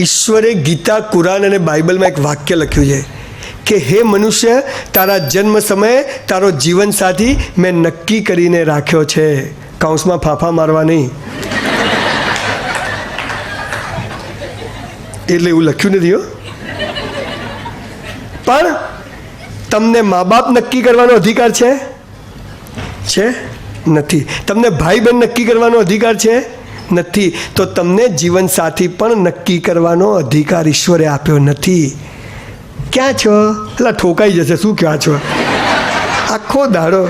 ઈશ્વરે ગીતા, કુરાન અને બાઇબલમાં એક વાક્ય લખ્યું છે કે, હે મનુષ્ય, તારા જન્મ સમયે તારો જીવનસાથી મેં નક્કી કરીને રાખ્યો છે. કૌંસમાં ફાફા મારવા નહીં. એટલે એવું લખ્યું નથી હો. પણ તમને મા બાપ નક્કી કરવાનો અધિકાર છે? છે? નથી. તમને ભાઈ બહેન નક્કી કરવાનો અધિકાર છે? નથી, તો તમને જીવનસાથી પણ નક્કી કરવાનો અધિકાર ઈશ્વરે આપ્યો નથી. ક્યાં છો? એટલે ઠોકાઈ જશે, શું ક્યાં છો? આખો દાડો.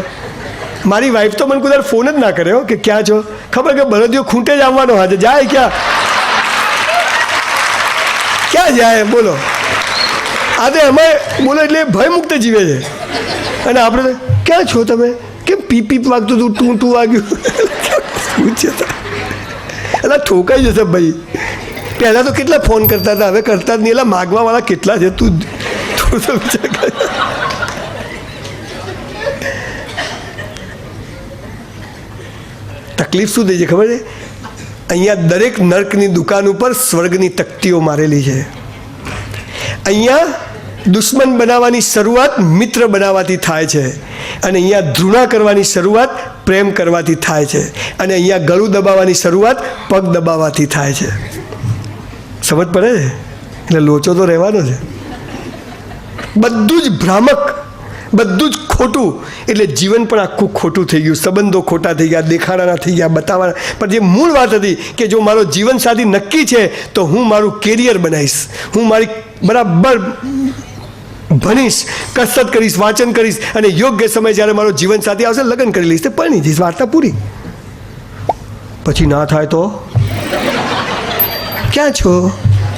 મારી વાઈફ તો મને કોઈ ફોન જ ના કર્યો કે ક્યાં છો? ખબર કે બળદિયો ખૂંટે જ આવવાનો આજે. જાય ક્યાં? ક્યાં જાય? બોલો. આ તો એમાં બોલો એટલે ભય મુક્ત જીવે છે. અને આપણે ક્યાં છો તમે? કેમ પીપી વાગતું હતું? ટું ટું વાગ્યું તો? એટલે ઠોકાઈ જશે ભાઈ. પહેલાં તો કેટલા ફોન કરતા હતા, હવે કરતા જ નહીં. એટલે માગવાવાળા કેટલા છે? તું તું તો. તકલીફ શું થઈ છે ખબર છે? અહીંયા દરેક નર્કની દુકાન ઉપર સ્વર્ગની તકતીઓ મારેલી છે. અહીંયા દુશ્મન બનાવવાની શરૂઆત મિત્ર બનાવવાથી થાય છે. અને અહીંયા ધૃણા કરવાની શરૂઆત પ્રેમ કરવાથી થાય છે. અને અહીંયા ગળું દબાવવાની શરૂઆત પગ દબાવવાથી થાય છે. સમજ પડે છે? એટલે લોચો તો રહેવાનો છે. બધું જ ભ્રામક, બધું જ ખોટું. એટલે જીવન પણ આખું ખોટું થઈ ગયું. સંબંધો ખોટા થઈ ગયા, દેખાડાના થઈ ગયા, બતાવવાના. પણ જે મૂળ વાત હતી કે જો મારો જીવનસાથી નક્કી છે, તો હું મારું કેરિયર બનાવીશ. હું મારી બરાબર ભણીશ, કસરત કરીશ, વાંચન કરીશ અને યોગ્ય સમય જ્યારે મારો જીવનસાથી આવશે, લગ્ન કરી લઈશ, તે પરણી જઈશ વાર્તા પૂરી. પછી ના થાય તો? ક્યાં છો?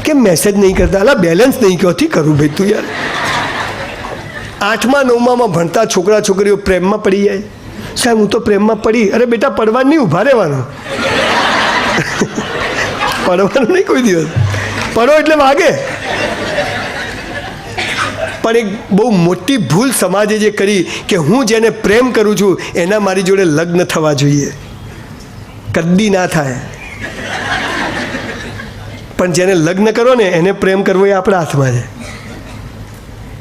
કેમ મેસેજ નહીં કરતા? અલા બેલેન્સ નહીં ક્યોથી કરું ભાઈ તું યાર? આઠમા, નવમામાં ભણતા છોકરા છોકરીઓ પ્રેમમાં પડી જાય. સાહેબ, હું તો પ્રેમમાં પડી. અરે બેટા પડવા નહીં, ઊભા રહેવાનું. પડવાનું નહીં કોઈ દિવસ. પડો એટલે વાગે. પણ એક બહુ મોટી ભૂલ સમાજે જે કરી કે હું જેને પ્રેમ કરું છું, એના મારી જોડે લગ્ન થવા જોઈએ. કદી ના થાય. પણ જેને લગ્ન કરો ને, એને પ્રેમ કરવો એ આપણા હાથમાં છે.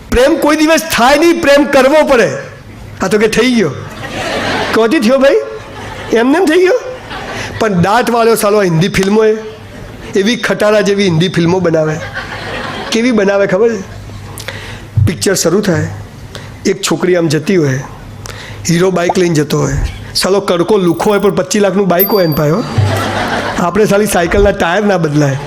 પ્રેમ કોઈ દિવસ થાય નહીં, પ્રેમ કરવો પડે. આ તો કે થઈ ગયો. કોથી થયો ભાઈ? એમને થઈ ગયો? પણ દાંતવાળો સાલો હિન્દી ફિલ્મોએ, એવી ખટારા જેવી હિન્દી ફિલ્મો બનાવે. કેવી બનાવે ખબર છે? પિક્ચર શરૂ થાય, એક છોકરી આમ જતી હોય, હીરો બાઇક લઈને જતો હોય. સાલો કડકો લુખો હોય પણ પચીસ લાખનું બાઇક હોય એને પાયો આપણે સાલી સાયકલના ટાયર ના બદલાય.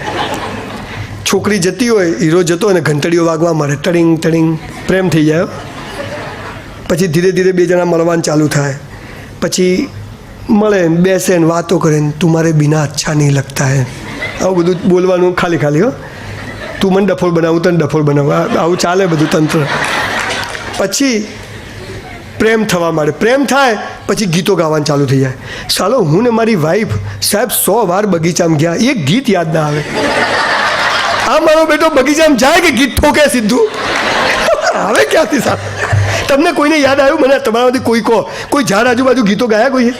છોકરી જતી હોય, હીરો જતો હોય ને ઘંટડીઓ વાગવા મળે ટડિંગ ટડિંગ, પ્રેમ થઈ જાય પછી ધીરે ધીરે બે જણા મળવાનું ચાલુ થાય. પછી મળે બેસે ને વાતો કરે ને તુમારે બિના અચ્છા નહીં લગતા હે આવું બધું બોલવાનું ખાલી ખાલી, હો. તું મને ડફોળ બનાવું, તને ડફોળ બનાવું. આ- આવું ચાલે બધું તંત્ર. પછી પ્રેમ થવા માંડે. પ્રેમ થાય, પછી ગીતો ગાવાનું ચાલુ થઈ જાય. સાલો, હું ને મારી વાઈફ સાહેબ સો વાર બગીચામાં ગયા. એક ગીત યાદ ના આવે. આ મારો બેટો બગીચામાં જાય કે ગીત ઠોકે સીધું? આવે ક્યાંથી સાહેબ તમને કોઈને યાદ આવ્યું? મને તમારામાંથી કોઈ કહો. કોઈ ઝાડ આજુબાજુ ગીતો ગાયા કોઈએ?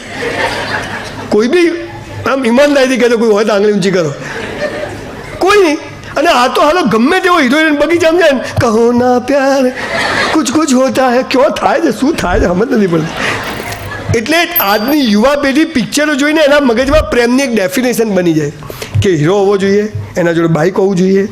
કોઈ બી આમ ઈમાનદારીથી કહેતો કોઈ હોય તો આંગળી ઊંચી કરો. કોઈ નહીં. અને આ તો હાલો ગમે તેવો હિરોઈન બગીચામાં જાય ને, કહો ના પ્યાર, કુછ કુછ હોતા હે, ક્યો થાય છે, શું થાય છે, સમજ નથી પડતી. એટલે આજની યુવા પેઢી પિક્ચરો જોઈને એના મગજમાં પ્રેમની એક ડેફિનેશન બની જાય કે હીરો હોવો જોઈએ, એના જોડે બાઇક હોવું જોઈએ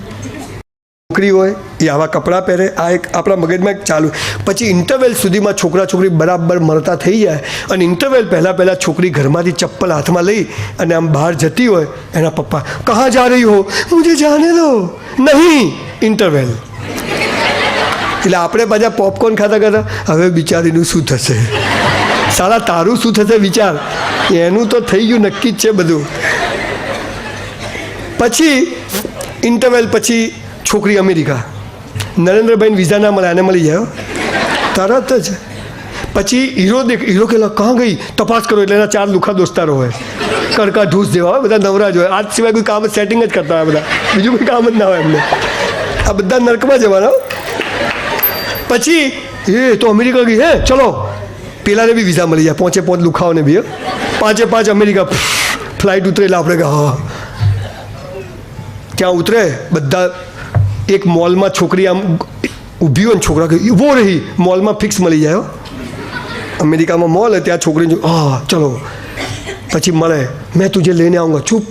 છોકરી હોય, એ આવા કપડાં પહેરે, આ એક આપણા મગજમાં એક ચાલુ. પછી ઇન્ટરવેલ સુધીમાં છોકરા છોકરી બરાબર મળતા થઈ જાય અને ઇન્ટરવેલ પહેલાં પહેલાં છોકરી ઘરમાંથી ચપ્પલ હાથમાં લઈ અને આમ બહાર જતી હોય, એના પપ્પા, કહા જા રહી હો? મુજે જાને દો નહીં. ઇન્ટરવેલ એટલે આપણે પાછા પોપકોર્ન ખાતા ખાતા, હવે બિચારીનું શું થશે? સારા તારું શું થશે વિચાર? એનું તો થઈ ગયું નક્કી જ છે બધું. પછી ઇન્ટરવેલ પછી છોકરી અમેરિકા. નરેન્દ્રભાઈને વિઝા ના મળે આને મળી જાય તરત જ. પછી હીરો દેખ, હીરો કે કાં ગઈ, તપાસ કરો, એટલે એના ચાર લુખા દોસ્તારો હોય. કડકા ઢૂસ જેવા હોય, બધા નવરા જ હોય. આજ સિવાય કોઈ કામ સેટિંગ જ કરતા હોય બધા. બીજું કોઈ કામ જ ના હોય એમને. આ બધા નરકમાં જવાના પછી, એ, તો અમેરિકા ગઈ, હે? ચલો. પેલાને બી વિઝા મળી જાય પહોંચે પહોંચ લુખાઓને બી પાંચે પાંચ અમેરિકા, ફ્લાઇટ ઉતરે આપણે હા ત્યાં ઉતરે? બધા એક મોલમાં છોકરી આમ ઊભી હોય ને છોકરા કે ઊભો રહી મોલમાં ફિક્સ મળી જાય હો. અમેરિકામાં મોલ હોય ત્યાં છોકરીને જો, હા ચલો પછી મળે મેં તુજે લઈને આઉંગા ચૂપ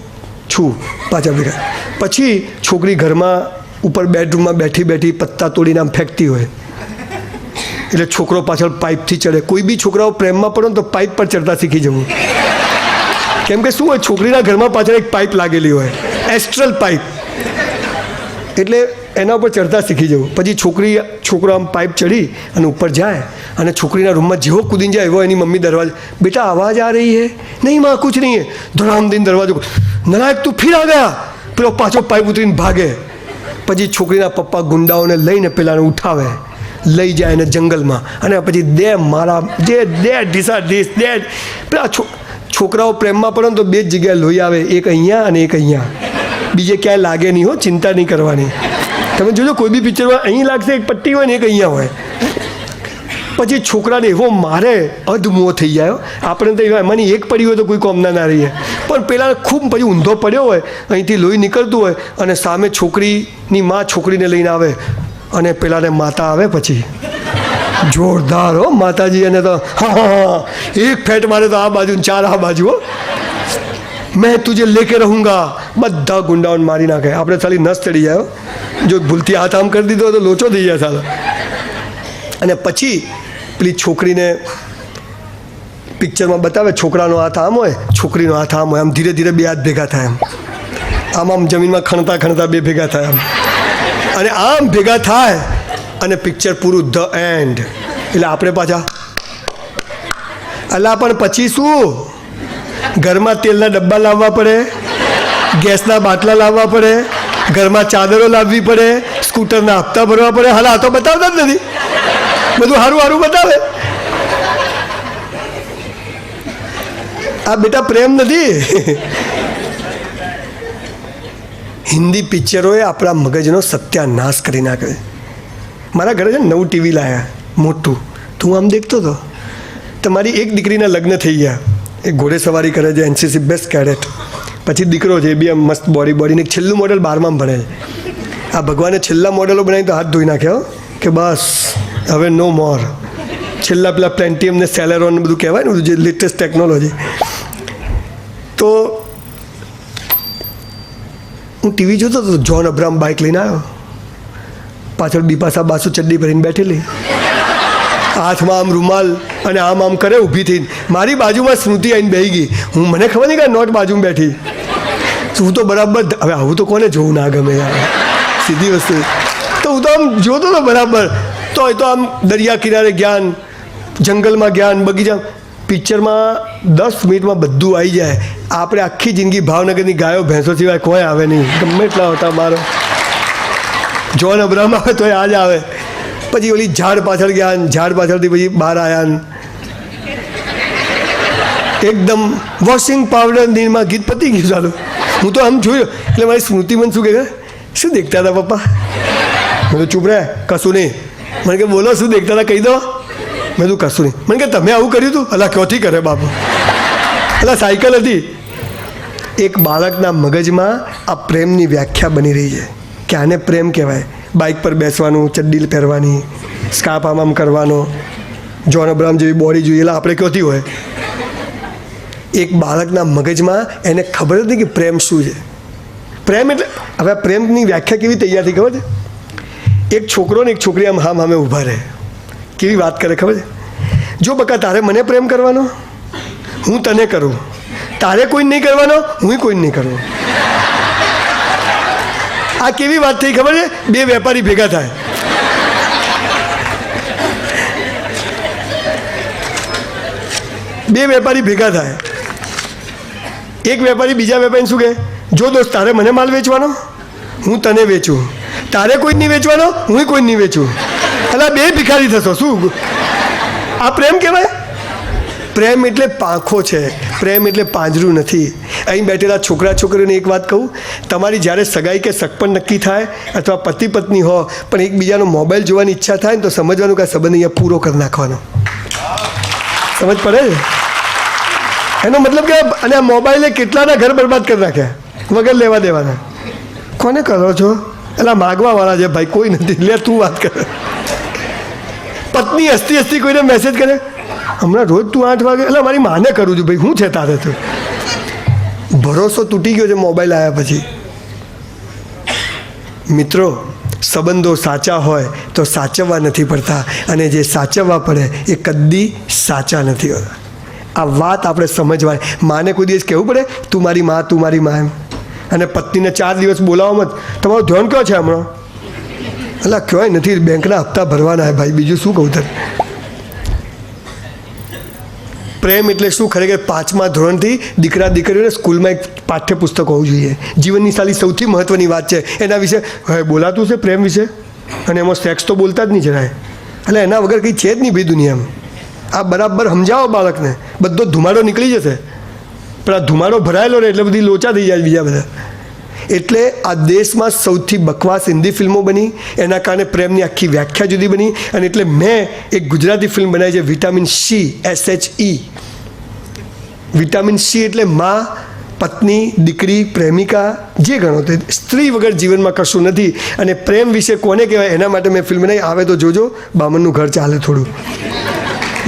છું પાછા ભેગા પછી છોકરી ઘરમાં ઉપર બેડરૂમમાં બેઠી બેઠી પત્તા તોડીને આમ ફેંકતી હોય એટલે છોકરો પાછળ પાઇપથી ચડે. કોઈ બી છોકરાઓ પ્રેમમાં પડે ને તો પાઇપ પર ચડતા શીખી જવું. કેમ કે શું હોય છોકરીના ઘરમાં પાછળ એક પાઇપ લાગેલી હોય. એસ્ટ્રલ પાઇપ એટલે એના ઉપર ચડતા શીખી જવું. પછી છોકરી છોકરો આમ પાઇપ ચડી અને ઉપર જાય અને છોકરીના રૂમમાં જેવો કૂદીને જાય એવો એની મમ્મી દરવાજા બેટા આવાજ આ રહી હે? નહીં, માં, કુછ નહીં હે. ધોરામ દિન દરવાજો નાયક તું ફિર આ ગયા. પેલો પાછો પાઇપ ઉતરીને ભાગે. પછી છોકરીના પપ્પા ગુંડાઓને લઈને પેલાને ઉઠાવે. લઈ જાય એને જંગલમાં. અને પછી દે મારા જે દે ઢીસા ઢીસ દે. પેલા છોકરાઓ પ્રેમમાં પડે તો બે જ જગ્યાએ લોહી આવે. એક અહીંયા અને એક અહીંયા. બીજે ક્યાંય લાગે નહીં હો, ચિંતા નહીં કરવાની. તમે જોજો, કોઈ બી પિક્ચરમાં અહીં લાગશે, એક પટ્ટી હોય ને એક અહીંયા હોય. પછી છોકરાને એવો મારે અધમુઓ થઈ જાય. આપણે તો એવા એમાંની એક પડી હોય તો કોઈ કોમના ના રહીએ. પણ પેલા ખૂબ પછી ઊંધો પડ્યો હોય, અહીંથી લોહી નીકળતું હોય અને સામે છોકરીની મા છોકરીને લઈને આવે અને પેલાને માતા આવે પછી. જોરદાર, હો, માતાજી, અને તો હા હા એક ફેટ મારે તો આ બાજુ ચાર આ બાજુ, હો. મેં તુજે લેકે રહુંગા બધા ગુંડાઓને મારી નાખે આપણે ખાલી નસ ચડી જાય જો ભૂલથી હાથ આમ કરી દીધો તો લોચો થઈ જાય સાલો અને પછી પેલી છોકરીને પિક્ચરમાં બતાવે છોકરાનો હાથ આમ હોય છોકરીનો હાથ આમ હોય આમ ધીરે ધીરે બે હાથ ભેગા થાય આમ આમ આમ જમીનમાં ખણતા ખણતા બે ભેગા થાય આમ અને આમ ભેગા થાય અને પિક્ચર પૂરું ધ એન્ડ એટલે આપણે પાછા અલા પણ પછી શું ઘરમાં તેલના ડબ્બા લાવવા પડે, ગેસના બાટલા લાવવા પડે, ઘરમાં ચાદરો લાવવી પડે, સ્કૂટરના હપ્તા ભરવા પડે. હાલ, આ તો બતાવતા જ નથી. બધું સારું સારું બતાવે. આ બેટા પ્રેમ નથી. હિન્દી પિક્ચરોએ આપણા મગજનો સત્યાનાશ કરી નાખ્યો મારા ઘરે છે નવું ટીવી લાયા, મોટું. તો આમ દેખતો હતો તમારી એક દીકરીના લગ્ન થઈ ગયા. એ ઘોડે સવારી કરે છે એનસીસી બેસ્ટ કેડેટ પછી દીકરો છે, એ બી એમ મસ્ત બોડી બોડીને છેલ્લું મોડલ બારમાં ભણે આ ભગવાને છેલ્લા મોડલો બનાવી તો હાથ ધોઈ નાખ્યો કે બસ, હવે નો મોર છેલ્લા પેલા પ્લેન્ટીએમ ને સેલેરોન બધું કહેવાય ને બધું, જે લેટેસ્ટ ટેકનોલોજી તો હું ટીવી જોતો હતો જોન અબ્રામ બાઇક લઈને આવ્યો. પાછળ બીપાસા બાસુ ચડ્ડી ભરીને બેઠેલી. હાથમાં આમ રૂમાલ અને આમ આમ કરે ઊભી થઈને. મારી બાજુમાં સ્મૃતિ આવીને બેહી ગઈ. હું મને ખબર નહીં કે નોટ બાજુમાં બેઠી. હું તો બરાબર હવે આવું તો કોને જોવું ના ગમે યાર. સીધી વસ્તુ. તો હું તો આમ જોતો હતો બરાબર. તો એ તો આમ દરિયા કિનારે જ્ઞાન, જંગલમાં જ્ઞાન, બગીચા. પિક્ચરમાં દસ મિનિટમાં બધું આવી જાય. આપણે આખી જિંદગી ભાવનગરની ગાયો ભેંસો સિવાય કોઈ આવે નહીં. ગમે એટલા હતા મારો. જોન અબ્રાહમ આવે તો એ આજ આવે. પછી ઓલી ઝાડ પાછળ ગયા ને ઝાડ પાછળથી પછી બહાર આવ્યા ને એકદમ વોશિંગ પાવડર નીરમાં ગીત પતી ગયું ચાલુ. હું તો આમ જોયું એટલે મારી સ્મૃતિ મને શું કહે શું દેખતા હતા પપ્પા? મેં તો ચૂપ રહ્યા કશું નહીં. મને કે, બોલો, શું દેખતા હતા? કહી દો. મેં તું કશું નહીં. મને કે, તમે આવું કર્યું હતું? અલા, ક્યોથી કરે બાપુ? અલા, સાયકલ હતી. એક બાળકના મગજમાં આ પ્રેમની વ્યાખ્યા બની રહી છે. કે આને પ્રેમ કહેવાય? બાઇક પર બેસવાનું ચડ્ડી પહેરવાની સ્કાર્ફ આમ આમ કરવાનો જોન અબ્રામ જેવી બોડી જોઈએ આપણે ક્યોથી હોય? એક બાળકના મગજમાં એને ખબર હતી કે પ્રેમ શું છે. પ્રેમ એટલે, હવે પ્રેમની વ્યાખ્યા કેવી તૈયાર થઈ ખબર છે? એક છોકરો ને એક છોકરી આમ હામ હામે ઊભા રહે. કેવી વાત કરે ખબર છે? જો બકા, તારે મને પ્રેમ કરવાનો? હું તને કરું. તારે કોઈ નહીં કરવાનો હું કોઈ નહીં કરું. આ કેવી વાત થઈ ખબર છે? બે વેપારી ભેગા થાય. બે વેપારી ભેગા થાય. એક વેપારી બીજા વેપારીને શું કહે? જો દોસ્ત, તારે મને માલ વેચવાનો? હું તને વેચું. તારે કોઈ નહીં વેચવાનો? હું કોઈ નહીં વેચું. એટલે બે ભિખારી થશો. શું? આ પ્રેમ કહેવાય? પ્રેમ એટલે પાંખો છે. પ્રેમ એટલે પાંજરું નથી. અહીં બેઠેલા છોકરા છોકરીઓને એક વાત કહું. તમારી જ્યારે સગાઈ કે સગપણ નક્કી થાય અથવા પતિ પત્ની હો, પણ એકબીજાનો મોબાઈલ જોવાની ઈચ્છા થાય ને તો સમજવાનું કે આ સંબંધ અહીંયા પૂરો કરી નાખવાનો. સમજ પડે એનો મતલબ કે અને આ મોબાઈલે કેટલાના ઘર બરબાદ કરી નાખ્યા વગર લેવા દેવાના. કોને કરો છો? એટલે માગવાવાળા છે ભાઈ, કોઈ નથી. લે, તું વાત કર. પત્ની હસ્તી હસતી કોઈને મેસેજ કરે? હમણાં રોજ તું આઠ વાગે એટલે મારી માને કરું છું ભાઈ શું છે તારે તો? ભરોસો તૂટી ગયો છે મોબાઈલ આવ્યા પછી. મિત્રો, સંબંધો સાચા હોય તો સાચવવા નથી પડતા અને જે સાચવવા પડે એ કદી સાચા નથી હોતા. આ વાત આપણે સમજવાની. માને કોઈ દિવસ કહેવું પડે, તું મારી માં, તું મારી માં એમ. અને પત્નીને ચાર દિવસ બોલાવવામાં જ, તમારું ધ્યાન કયો છે હમણાં? એટલે કહેવાય નથી, બેંકના હપ્તા ભરવાના ભાઈ. બીજું શું કહું તને? પ્રેમ એટલે શું? ખરેખર પાંચમા ધોરણથી દીકરા દીકરીઓને સ્કૂલમાં એક પાઠ્યપુસ્તક હોવું જોઈએ. જીવનની સાલી સૌથી મહત્ત્વની વાત છે. એના વિશે હવે બોલાતું છે પ્રેમ વિશે? અને એમાં સેક્સ તો બોલતા જ નહીં જરાય. એટલે એના વગર કંઈ છે જ નહીં ભાઈ દુનિયામાં આ બરાબર સમજાવો બાળકને. બધો ધુમાડો નીકળી જશે. પણ આ ધુમાડો ભરાયેલો રહે એટલે બધી લોચા થઈ જાય બીજા બધા. એટલે આ દેશમાં સૌથી બકવાસ હિન્દી ફિલ્મો બની, એના કારણે પ્રેમની આખી વ્યાખ્યા જુદી બની અને એટલે મેં એક ગુજરાતી ફિલ્મ બનાવી છે vitamin C S H E vitamin C એટલે મા, પત્ની, દીકરી, પ્રેમિકા, જે ગણો તે સ્ત્રી વગર જીવનમાં કશું નથી અને પ્રેમ વિશે કોને કહેવાય એના માટે મેં ફિલ્મ નહીં આવે તો જોજો, બામણનું ઘર ચાલે થોડું.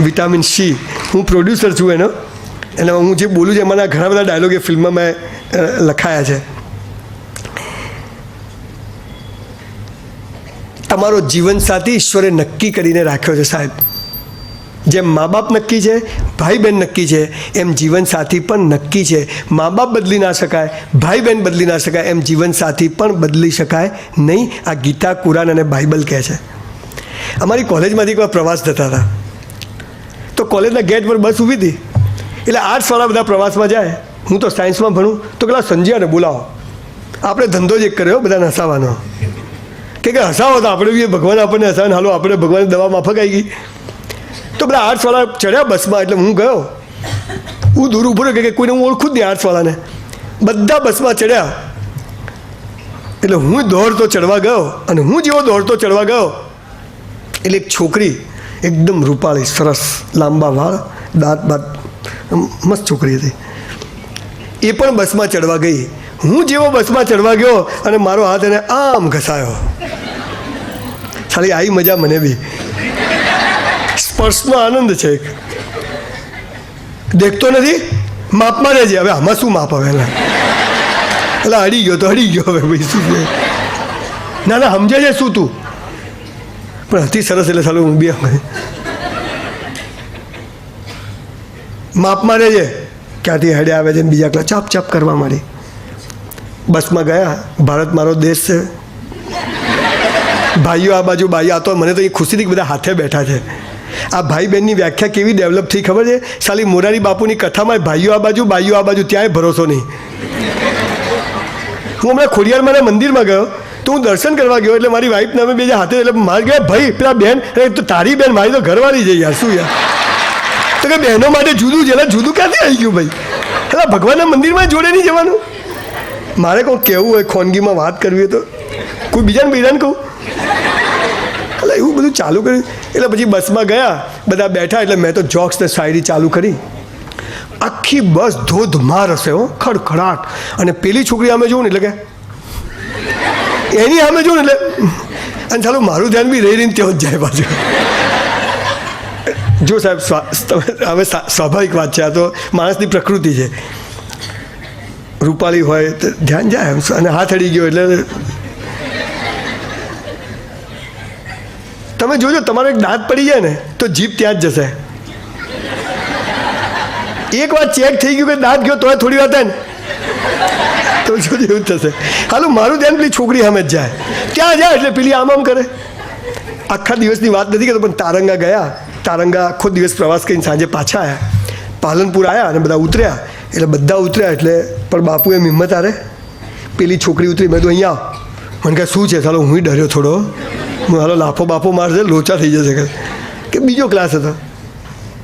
Vitamin C. હું પ્રોડ્યુસર છું એનો અને હું જે બોલું છું એમાંના ઘણા બધા ડાયલોગ એ ફિલ્મમાં મેં લખાયા છે. તમારો જીવનસાથી ઈશ્વરે નક્કી કરીને રાખ્યો છે સાહેબ. જેમ મા બાપ નક્કી છે ભાઈ બહેન નક્કી છે, એમ જીવનસાથી પણ નક્કી છે. મા બાપ બદલી ના શકાય ભાઈ બહેન બદલી ના શકાય, એમ જીવનસાથી પણ બદલી શકાય નહીં. આ ગીતા, કુરાન અને બાઇબલ કહે છે. અમારી કોલેજમાંથી એકવાર પ્રવાસ થતા હતા. તો કોલેજના ગેટ પર બસ ઊભી હતી. એટલે આર્ટ્સવાળા બધા પ્રવાસમાં જાય. હું તો સાયન્સમાં ભણું. તો પેલા સંજયાને બોલાવો. આપણે ધંધો જ એક કર્યો, બધા હસાવાનો કે કે હસાવો તો આપણે બી, ભગવાન આપણને હસાવે હાલો, આપણે ભગવાન દવા માફક આવી ગઈ. તો બધા આર્ટ્સવાળા ચડ્યા બસમાં, એટલે હું ગયો. હું દૂર ઊભો રહ્યો, કે કોઈને હું ઓળખું જ નહીં આર્ટ્સવાળાને. બધા બસમાં ચડ્યા. એટલે હું દોડતો ચડવા ગયો, અને હું જેવો દોડતો ચડવા ગયો, એટલે એક છોકરી, એકદમ રૂપાળી, સરસ, લાંબા વાળ, દાંત બાત મસ્ત છોકરી હતી. એ પણ બસમાં ચડવા ગઈ. હું જેવો બસમાં ચડવા ગયો, અને મારો હાથ એને આમ ઘસાયો. ખાલી આવી મજા મને બી. સ્પર્શનો આનંદ છે એક. દેખતો નથી? માપમાં રહેજે. હવે આમાં શું માપ હવે એના? એટલે અડી ગયો તો અડી ગયો હવે ભાઈ, શું ના ના, સમજે છે શું તું? પણ હતી સરસ એટલે સાલું હું બી માપમાં રહેજે. ક્યાંથી હેડે આવે છે બીજા ચાપ ચાપ કરવા માંડી બસમાં ગયા. ભારત મારો દેશ છે. ભાઈઓ આ બાજુ, ભાઈઓ આ તો મને તો એ ખુશીથી બધા હાથે બેઠા છે. આ ભાઈ બહેનની વ્યાખ્યા કેવી ડેવલપ થઈ ખબર છે? સાલી મોરારી બાપુની કથામાં ભાઈઓ આ બાજુ, ભાઈઓ આ બાજુ ત્યાંય ભરોસો નહીં. હું હમણાં ખોડિયારમાં મંદિરમાં ગયો, તો હું દર્શન કરવા ગયો એટલે મારી વાઈફને અમે બે હાથે એટલે મારે ગયા ભાઈ, પેલા બેન તો તારી બેન, મારી તો ઘરવાળી છે યાર, શું યાર? તો કે બહેનો માટે જુદું છે, એટલે જુદું ક્યાંથી આવી ગયું ભાઈ? એટલે ભગવાનના મંદિરમાં જોડે નહીં જવાનું. મારે કોઈ કહેવું હોય, ખોનગીમાં વાત કરવી હોય તો? કોઈ બીજાને બીજાને કહું? એટલે એવું બધું ચાલુ કર્યું? એટલે પછી બસમાં ગયા, બધા બેઠા, એટલે મેં તો જોક્સ ને શાયરી ચાલુ કરી. આખી બસ ધોધમાર હશે હો, ખડખડાટ. અને પેલી છોકરી અમે જોઉં ને એટલે કે? એની સામે જોઉં ને એટલે? અને ચાલો, મારું ધ્યાન બી રહી રહીને ત્યાં જ જાય પાછું. જો સાહેબ હવે સ્વાભાવિક વાત છે, આ તો માણસની પ્રકૃતિ છે. રૂપાળી હોય તો ધ્યાન જાય. અને હાથ અડી ગયો એટલે તમે જોજો, તમારો એક દાંત પડી જાય ને, તો જીભ ત્યાં જ જશે. એક વાર ચેક થઈ ગયું કે દાંત ગયો તો થોડી વાર થાય ને. તો જોજો, એવું થશે. હાલો, મારું ધ્યાન પેલી છોકરી સામે જ જાય. ત્યાં જાય એટલે પેલી આમ આમ કરે. આખા દિવસની વાત નથી કરતો, પણ તારંગા ગયા. તારંગા આખો દિવસ પ્રવાસ કરીને સાંજે પાછા આવ્યા પાલનપુર આવ્યા અને બધા ઉતર્યા. એટલે બધા ઉતર્યા એટલે પણ બાપુ એમ હિંમત આરે પેલી છોકરી ઉતરી, મેં તો અહીંયા. મને કહે, શું છે? ચાલો હું ડર્યો થોડો. હાલો લાફો બાફો મારશે, લોચા થઈ જશે કે કે બીજો ક્લાસ હતો.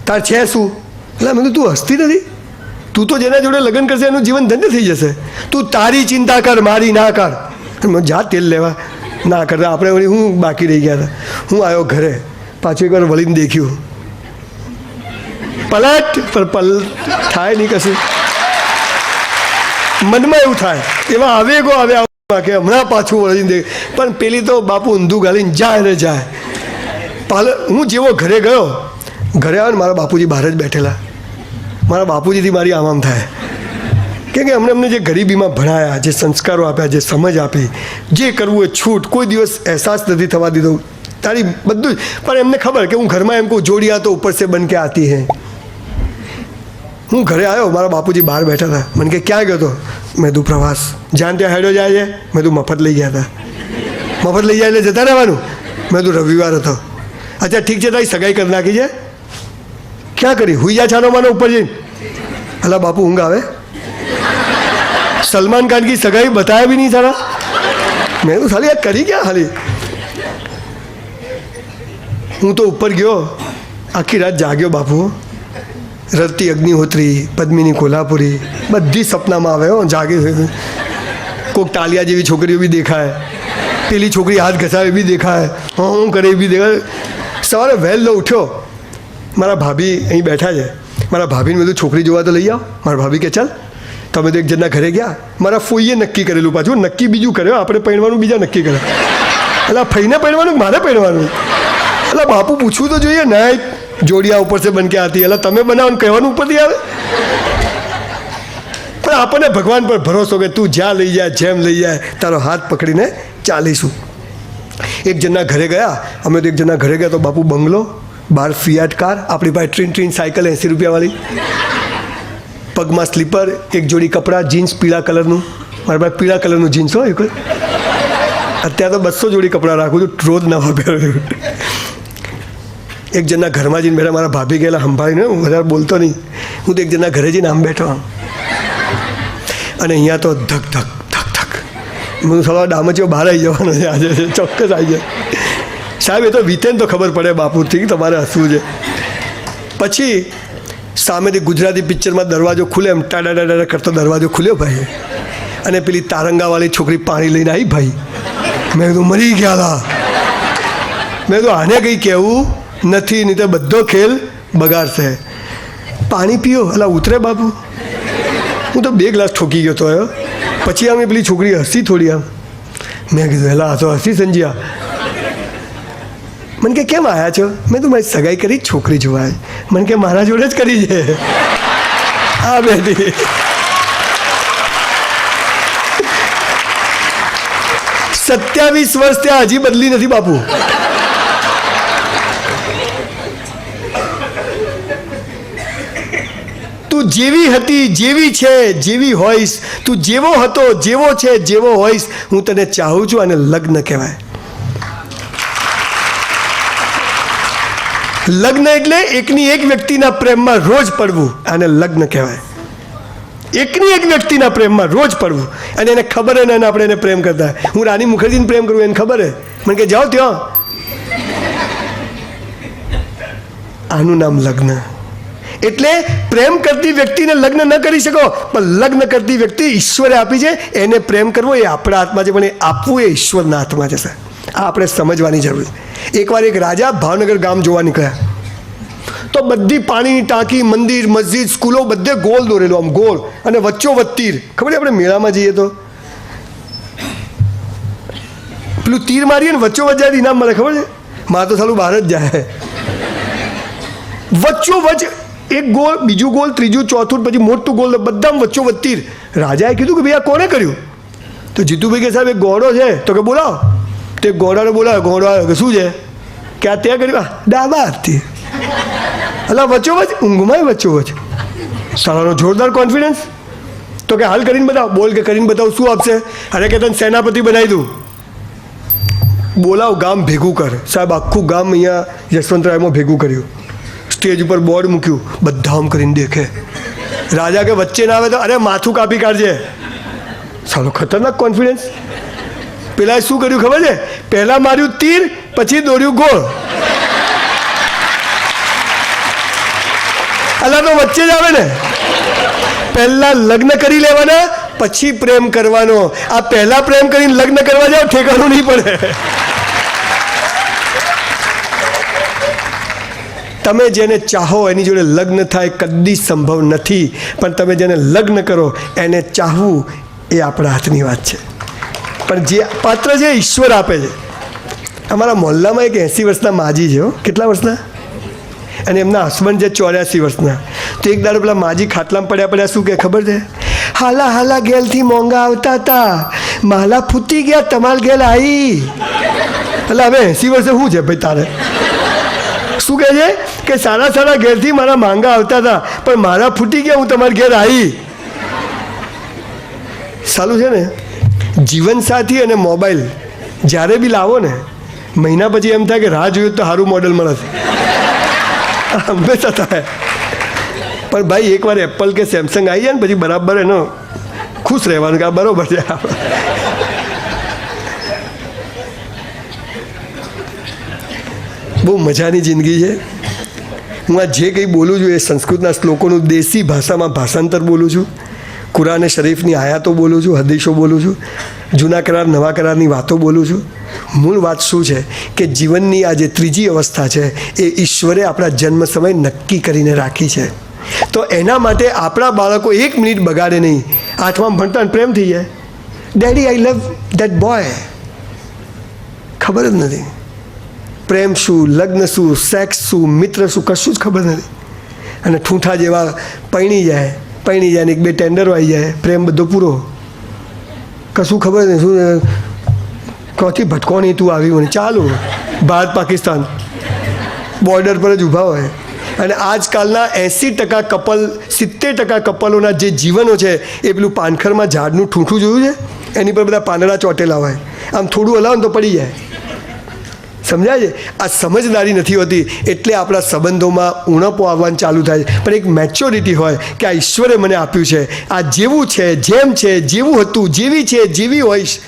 તાર છે શું? એટલે મેં તું હસતી નથી? તું તો જેના જોડે લગ્ન કરશે, એનું જીવન ધન્ય થઈ જશે. તું તારી ચિંતા કર, મારી ના કર. જા તેલ લેવા. ના કરતા આપણે વળી હું બાકી રહી ગયા હતા. હું આવ્યો ઘરે. પાછું એકવાર વળીને દેખ્યું. પલટ પર પલ થાય નહીં કશું. મનમાં એવું થાય. એવા આવેગો આવ્યા કે હમણાં પાછું વળીને દે. પણ પેલી તો બાપુ ઊંધું ગાલીને જાય ને જાય. પાલ હું જેવો ઘરે ગયો, ઘરે આવ્યો ને મારા બાપુજી બહાર જ બેઠેલા. મારા બાપુજીથી મારી આમ આમ થાય. કેમ કે અમને અમને જે ગરીબીમાં ભણાયા, જે સંસ્કારો આપ્યા, જે સમજ આપી, જે કરવું એ છૂટ, કોઈ દિવસ અહેસાસ નથી થવા દીધો. તારી બધું જ. પણ એમને ખબર કે હું ઘરમાં એમ કહું, જોડિયા તો ઉપર સે બન કે આતી હે. હું ઘરે આવ્યો, મારા બાપુજી બહાર બેઠા હતા. મને કે, ક્યાં ગયો હતો મેં તું પ્રવાસ. જ્યાં ત્યાં હેડો જાય છે? મેં તું મફત લઈ ગયા હતા. મફત લઈ જાય એટલે જતા રહેવાનું? મેં તું રવિવાર હતો. અચ્છા, ઠીક છે, તારી સગાઈ કરી નાખી છે? ક્યાં કરી? હુઈ જા છાનો માનો ઉપર જઈને. અલા, બાપુ, ઊંઘ આવે. સલમાન ખાન કી સગાઈ બતાયા બી નહીં સારા મેં તો ખાલી આ કરી ક્યાં ખાલી હું તો ઉપર ગયો. આખી રાત જાગ્યો બાપુ. રડતી અગ્નિહોત્રી, પદ્મિની કોલ્હાપુરી, બધી સપનામાં આવે હો, જાગે કોઈક ટાલિયા જેવી છોકરીઓ બી દેખાય. પેલી છોકરી હાથ ઘસાવે બી દેખાય. હા કરે બી દેખાય. સવારે વહેલો ઉઠ્યો. મારા ભાભી અહીં બેઠા છે. મારા ભાભીને બધું છોકરી જોવા તો લઈ આવો. મારા ભાભી કે, ચાલ. તમે તો એક જણના ઘરે ગયા. મારા ફોઈએ નક્કી કરેલું પાછું. નક્કી બીજું કર્યો. આપણે પહેરવાનું બીજા નક્કી કરે એટલે ફઈને પહેરવાનું મારે પહેરવાનું? એટલે બાપુ, પૂછવું તો જોઈએ. ના જોડિયા ઉપર છે બન કે આતી એટલે તમે બનાવો ને કહેવાનું ઉપરથી આવે? પણ આપણને ભગવાન પર ભરોસો કે તું જ્યાં લઈ જાય, જેમ લઈ જાય, તારો હાથ પકડીને ચાલીશું. એક જણના ઘરે ગયા, અમે તો એક જણના ઘરે ગયા તો બાપુ બંગલો, બાર ફિયાટ કાર, આપણી પાસે ટ્રીન ટ્રીન સાયકલ એંસી રૂપિયાવાળી. પગમાં સ્લીપર, એક જોડી કપડાં, જીન્સ પીળા કલરનું. મારા પાસે પીળા કલરનું જીન્સ હોય કોઈ. અત્યારે તો બસો જોડી કપડાં રાખું છું, રોજ નવા પહેરું એક જણના ઘરમાં જઈને બેઠા, મારા ભાભી ગયેલા સંભાળીને, હું વધારે બોલતો નહીં. હું તો એક જણના ઘરે જઈને આમ બેઠો આમ. અને અહીંયા તો ધક ધક ધક ધક. હું થોડો ડામચીઓ બહાર આવી જવાનો છે, આજે ચોક્કસ આવી જાય સાહેબ, એ તો વીતે તો ખબર પડે બાપુથી તમારે હસવું છે. પછી સામેથી ગુજરાતી પિક્ચરમાં દરવાજો ખુલે એમ ટાડા ટાડા કરતો દરવાજો ખુલ્યો ભાઈ અને પેલી તારંગાવાળી છોકરી પાણી લઈને આવી ભાઈ. મેં કીધું, મરી ગયા હતા મેં કીધું, આને કંઈ કહેવું? નથી, નહીં તો બધો ખેલ બગાડશે. પાણી પીઓ એટલે ઉતરે બાપુ. હું તો બે ગ્લાસ ઠોકી ગયો તો પછી આમ પેલી છોકરી હસી થોડી આમ. મેં કીધું, એલા, આ તો હસી સંજ્યા. મને કે, કેમ આવ્યા છો? મેં તો મારી સગાઈ કરી છોકરી જોવાય. મને કે, મારા જોડે જ કરી છે. હા, બેટી. સત્યાવીસ વર્ષ ત્યાં હજી બદલી નથી બાપુ. તું જેવી હતી, જેવી છે, જેવી હોઈશ. તું જેવો હતો, જેવો છે, જેવો હોઈશ. હું તને ચાહું છું અને લગ્ન કહેવાય. લગ્ન એટલે એકની એક વ્યક્તિના પ્રેમમાં રોજ પડવું, આને લગ્ન કહેવાય. એકની એક વ્યક્તિના પ્રેમમાં રોજ પડવું. અને એને ખબર ને આપણે એને પ્રેમ કરતા. હું રાની મુખર્જીને પ્રેમ કરું, એને ખબર હે? મને કે જાઓ ત્યાં. આનું નામ લગ્ન. એટલે પ્રેમ કરતી વ્યક્તિને લગ્ન ન કરી શકો, પણ લગ્ન કરતી વ્યક્તિ ઈશ્વરે આપી છે, એને પ્રેમ કરવો એ આપણા હાથમાં છે, પણ એ આપવું એ ઈશ્વરના હાથમાં છે, સર. આ આપણે સમજવાની જરૂર છે. એકવાર એક રાજા ભાવનગર ગામ જોવા નીકળ્યા. તો બધી પાણીની ટાંકી, મંદિર, મસ્જિદ, સ્કૂલો બધે ગોલ દોરેલો, આમ ગોળ અને વચ્ચો તીર ખબર આપણે મેળામાં જઈએ તો? પેલું તીર મારીએ ને વચ્ચો વચ્ચે ઇનામ મળે, ખબર છે? મારે તો સાલું બહાર જ જાય. વચ્ચો વચ્ચ એક ગોલ, બીજું ગોલ, ત્રીજું, ચોથું, પછી મોટું ગોલ બધા વચ્ચો તીર રાજાએ કીધું કે ભાઈ આ કોને કર્યું? તો જીતુભાઈ કે સાહેબ, એક ઘોડો છે. તો કે બોલાવો. તે ઘોડાને બોલાવ્યો. ઘોડો આવ્યો કે શું છે? કે આ ત્યાં કર્યું? ડાબા હાથથી એટલે વચ્ચો વચ ઊંઘમાં વચ્ચો વચ સાલાનો જોરદાર કોન્ફિડન્સ તો કે હાલ કરીને બતાવ. બોલ કે કરીને બતાવ, શું આપશે? અરે કે તને સેનાપતિ બનાવી દઉં. બોલાવ, ગામ ભેગું કર. સાહેબ, આખું ગામ અહીંયા યશવંતરાયમાં ભેગું કર્યું. સ્ટેજ ઉપર બોર્ડ મૂક્યું. બધા આમ કરીને દેખે. રાજા કે વચ્ચે ના આવે તો અરે માથું કાપી કાઢજે. સાલો ખતરનાક કોન્ફિડન્સ પેલા શું કર્યું ખબર છે? પહેલા માર્યું તીર, પછી દોર્યું ગોળ. અલા તો વચ્ચે જ આવે ને. પહેલા લગ્ન કરી લેવાના, પછી પ્રેમ કરવાનો. આ પહેલા પ્રેમ કરીને લગ્ન કરવા જાવ ઠેકાણું નહીં પડે. તમે જેને ચાહો એની જોડે લગ્ન થાય કદી સંભવ નથી, પણ તમે જેને લગ્ન કરો એને ચાહવું એ આપણા હાથની વાત છે. પણ જે પાત્ર છે ઈશ્વર આપે છે, અમારા મોહલ્લામાં એક એંસી વર્ષના માજી છે. કેટલા વર્ષના? અને એમના હસબન્ડ છે ચોર્યાસી વર્ષના. તો એક દાડો પેલા માજી ખાટલામાં પડ્યા પડ્યા શું કે ખબર છે? હાલા હાલા ગેલથી મોંઘા આવતા હતા. માલા ફૂટી ગયા તમાર ગેલ આવી એટલે હવે એંસી વર્ષે શું છે ભાઈ તારે? શું કહે છે? કે સારા સારા ઘેરથી મારા માંગા આવતા હતા, પણ મારા ફૂટી ગયા, હું તમારા ઘેર આવી. સારું છે ને? જીવનસાથી અને મોબાઈલ, જ્યારે બી લાવો ને, મહિના પછી એમ થાય કે રાહ જોયું તો સારું મોડલ મળે હંમેશા થાય. પણ ભાઈ, એકવાર એપલ કે સેમસંગ આવી જાય ને, પછી બરાબર એનો ખુશ રહેવાનું કે આ બરોબર છે. બહુ મજાની જિંદગી છે. હું આ જે કંઈ બોલું છું એ સંસ્કૃતના શ્લોકોનું દેશી ભાષામાં ભાષાંતર બોલું છું. કુરાને શરીફની આયાતો બોલું છું હદીશો બોલું છું. જૂના કરાર, નવા કરારની વાતો બોલું છું. મૂળ વાત શું છે કે જીવનની આ જે ત્રીજી અવસ્થા છે એ ઈશ્વરે આપણા જન્મ સમય નક્કી કરીને રાખી છે. તો એના માટે આપણા બાળકો એક મિનિટ બગાડે નહીં. આઠમાં ભણતા પ્રેમ થઈ જાય. Daddy I love that boy ખબર જ નથી. પ્રેમ શું, લગ્ન શું સેક્સ શું, મિત્ર શું, કશું જ ખબર નથી. અને ઠૂંઠા જેવા પૈણી જાય પૈણી જાય ને એક બે ટેન્ડરો આવી જાય, પ્રેમ બધો પૂરો. કશું ખબર નહીં, શું ક્યાંથી ભટકોની તું આવી મને ચાલુ. ભારત, પાકિસ્તાન. બોર્ડર પર જ ઊભા હોય. અને આજકાલના એંસી ટકા કપલ સિત્તેર ટકા કપલોના જે જીવનો છે, એ પેલું પાનખરમાં ઝાડનું ઠૂંઠું જોયું છે? એની પર બધા પાંદડા ચોટેલા હોય. આમ થોડું હલાવો ને તો પડી જાય. સમજાય છે? આ સમજદારી નથી હોતી. એટલે આપણા સંબંધોમાં ઉણપો આવવાનું ચાલુ થાય છે. પણ એક મેચ્યોરિટી હોય કે આ ઈશ્વરે મને આપ્યું છે. આ જેવું છે, જેમ છે, જેવું હતું, જેવી છે, જેવી હોઈશ.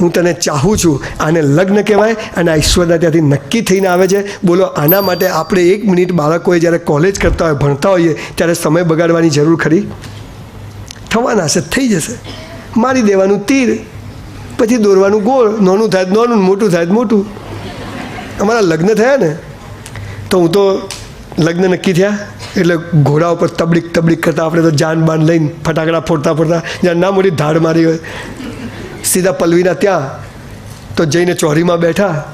હું તને ચાહું છું, આને લગ્ન કહેવાય અને આ ઈશ્વરના ત્યાંથી નક્કી થઈને આવે છે. બોલો, આના માટે આપણે એક મિનિટ બાળકોએ જ્યારે કોલેજ કરતા હોય, ભણતા હોઈએ, ત્યારે સમય બગાડવાની જરૂર ખરી? થવાના છે, થઈ જશે. મારી દેવાનું તીર. પછી દોરવાનું ગોળ, નાનું થાય નોનું, મોટું થાય મોટું. અમારા લગ્ન થયા ને, તો હું તો લગ્ન નક્કી થયા. એટલે ઘોડા ઉપર તબડીક તબડીક કરતા આપણે તો જાન બાન લઈને ફટાકડા ફોડતા ફોડતા, જ્યાં ના મોટી ધાડ મારી હોય. સીધા પલ્વીના ત્યાં, તો જઈને ચોરીમાં બેઠા.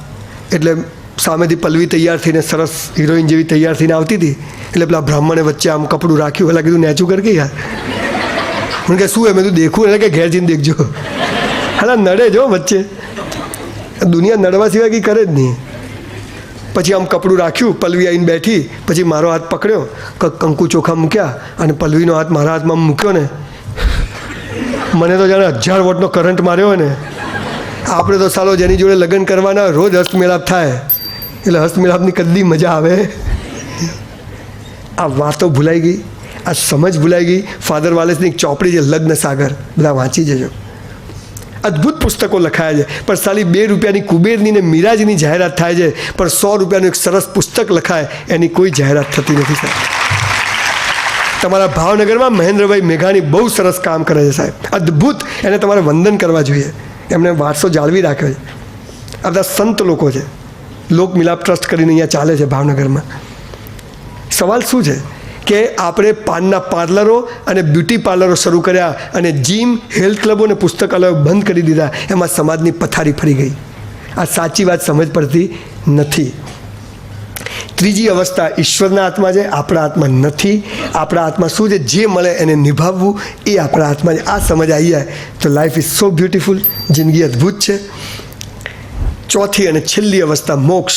એટલે સામેથી પલ્વી તૈયાર થઈને સરસ હિરોઈન જેવી તૈયાર થઈને આવતી હતી. એટલે પેલા બ્રાહ્મણે વચ્ચે આમ કપડું રાખ્યું, એટલે કીધું, નેચું કર કે યાર? મને કે, શું એમ? તું દેખું. એટલે કે, ઘેર જઈને દેખજો. હા નડે જો વચ્ચે. દુનિયા નડવા સિવાય કંઈ કરે જ નહીં. પછી આમ કપડું રાખ્યું પલવી આવીને બેઠી, પછી મારો હાથ પકડ્યો ક- કંકુ ચોખા મૂક્યા અને પલવીનો હાથ મારા હાથમાં મૂક્યો ને. મને તો જાણે હજાર વોટનો કરંટ માર્યો હોય ને. આપણે તો સાલો જેની જોડે લગ્ન કરવાના રોજ હસ્તમેળાપ થાય. એટલે હસ્તમેળાપની કદી મજા આવે. આ વાતો ભૂલાઈ ગઈ. આ સમજ ભૂલાઈ ગઈ. ફાધર વાલેસની ચોપડી છે, લગ્ન સાગર. બધા વાંચી જજો. અદ્ભુત પુસ્તકો લખાયા છે. પણ સાલી બે રૂપિયાની કુબેરની ને મિરાજની જાહેરાત થાય છે. પણ સો રૂપિયાનું એક સરસ પુસ્તક લખાય, એની કોઈ જાહેરાત થતી નથી, સાહેબ. તમારા ભાવનગરમાં મહેન્દ્રભાઈ મેઘાણી બહુ સરસ કામ કરે છે, સાહેબ. અદ્ભુત. એને તમારે વંદન કરવા જોઈએ. એમને વારસો જાળવી રાખ્યો છે. આ બધા સંત લોકો છે. લોક મિલાપ ટ્રસ્ટ કરીને અહીંયા ચાલે છે ભાવનગરમાં. સવાલ શું છે? કે આપણે પાનના પાર્લરો અને બ્યુટી પાર્લરો શરૂ કર્યા અને જીમ, હેલ્થ ક્લબો અને પુસ્તકાલયો બંધ કરી દીધા. એમાં સમાજની પથારી ફરી ગઈ. આ સાચી વાત સમજ પડતી નથી. ત્રીજી અવસ્થા, ઈશ્વરના હાથમાં છે, આપણા હાથમાં નથી. આપણા હાથમાં શું છે? જે મળે એને નિભાવવું, એ આપણા હાથમાં આ સમજ આવી જાય. તો લાઈફ ઇઝ સો બ્યુટિફુલ જિંદગી અદ્ભુત છે. ચોથી અને છેલ્લી અવસ્થા, મોક્ષ.